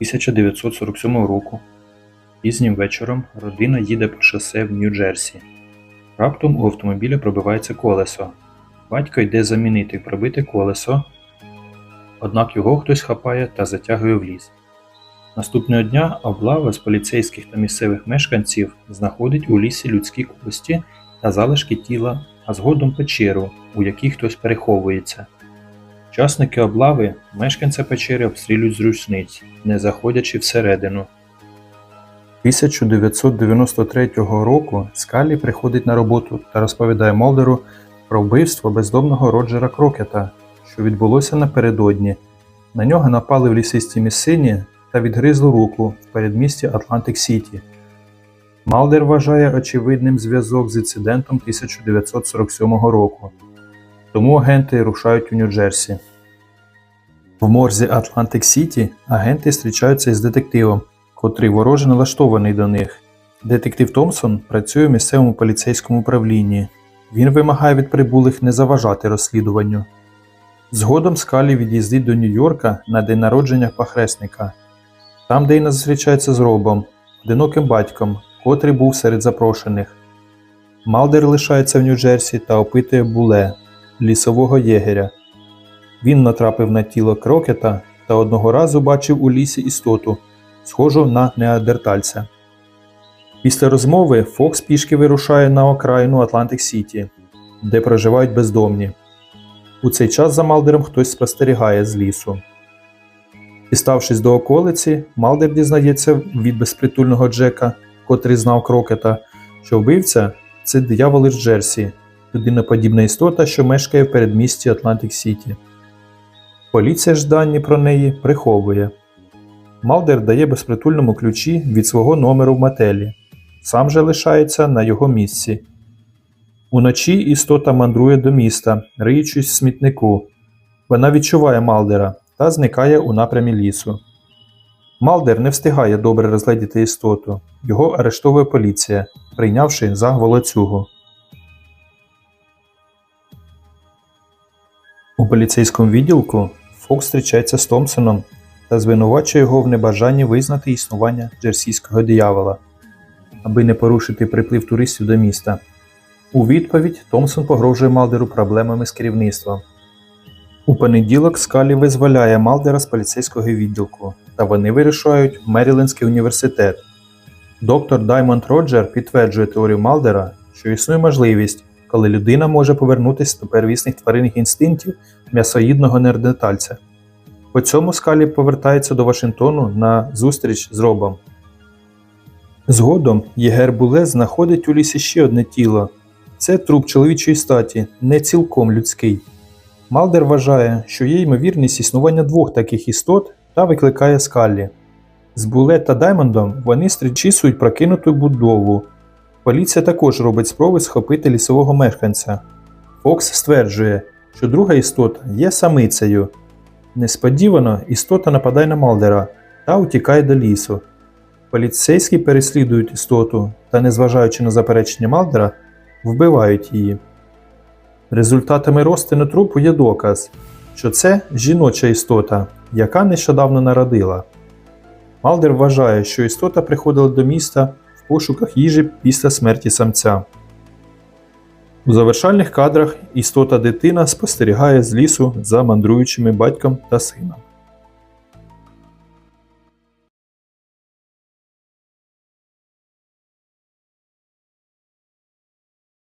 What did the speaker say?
1947 року. Пізнім вечором родина їде по шосе в Нью-Джерсі. Раптом у автомобіля пробивається колесо. Батько йде замінити пробите колесо, однак його хтось хапає та затягує в ліс. Наступного дня облава з поліцейських та місцевих мешканців знаходить у лісі людські кості та залишки тіла, а згодом печеру, у якій хтось переховується. Учасники облави мешканця печери обстрілюють з рушниць, не заходячи всередину. 1993 року Скалі приходить на роботу та розповідає Молдеру про вбивство бездомного Роджера Крокета, що відбулося напередодні. На нього напали в лісистій місцині та відгризли руку в передмісті Атлантик Сіті. Малдер вважає очевидним зв'язок з інцидентом 1947 року, тому агенти рушають у Нью-Джерсі. В морзі Атлантик Сіті агенти зустрічаються із детективом, котрий вороже налаштований до них. Детектив Томпсон працює в місцевому поліцейському управлінні. Він вимагає від прибулих не заважати розслідуванню. Згодом Скалі від'їздить до Нью-Йорка на день народження похресника. Там Дейна зустрічається з Робом, одиноким батьком, котрий був серед запрошених. Малдер лишається в Нью-Джерсі та опитує Буле, лісового єгеря. Він натрапив на тіло крокета та одного разу бачив у лісі істоту, схожу на неандертальця. Після розмови Фокс пішки вирушає на окраїну Атлантик Сіті, де проживають бездомні. У цей час за Малдером хтось спостерігає з лісу. Діставшись до околиці, Малдер дізнається від безпритульного Джека, котрий знав крокета, що вбивця це диявол із Джерсі, людиноподібна істота, що мешкає в передмісті Атлантик Сіті. Поліція ж дані про неї приховує. Малдер дає безпритульному ключі від свого номеру в мотелі, сам же лишається на його місці. Уночі істота мандрує до міста, риючись в смітнику. Вона відчуває Малдера та зникає у напрямі лісу. Малдер не встигає добре розгледіти істоту. Його арештовує поліція, прийнявши за волоцюгу. У поліцейському відділку Фокс зустрічається з Томпсоном та звинувачує його в небажанні визнати існування джерсійського диявола, аби не порушити приплив туристів до міста. У відповідь Томпсон погрожує Малдеру проблемами з керівництвом. У понеділок Скалі визволяє Малдера з поліцейського відділку, та вони вирішають Мерілендський університет. Доктор Даймонд Роджер підтверджує теорію Малдера, що існує можливість, коли людина може повернутися до первісних тваринних інстинктів м'ясоїдного неандертальця. По цьому Скалі повертається до Вашингтону на зустріч з Робом. Згодом Єгер Буле знаходить у лісі ще одне тіло. Це труп чоловічої статі, не цілком людський. Малдер вважає, що є ймовірність існування двох таких істот та викликає скалі. З Буле та Даймондом вони стрічісують прокинуту будову. Поліція також робить спроби схопити лісового мешканця. Фокс стверджує, що друга істота є самицею. Несподівано істота нападає на Малдера та утікає до лісу. Поліцейські переслідують істоту та, незважаючи на заперечення Малдера, вбивають її. Результатами розтину трупу є доказ, що це жіноча істота, яка нещодавно народила. Малдер вважає, що істота приходила до міста пошуках їжі після смерті самця. У завершальних кадрах істота дитина спостерігає з лісу за мандруючими батьком та сином.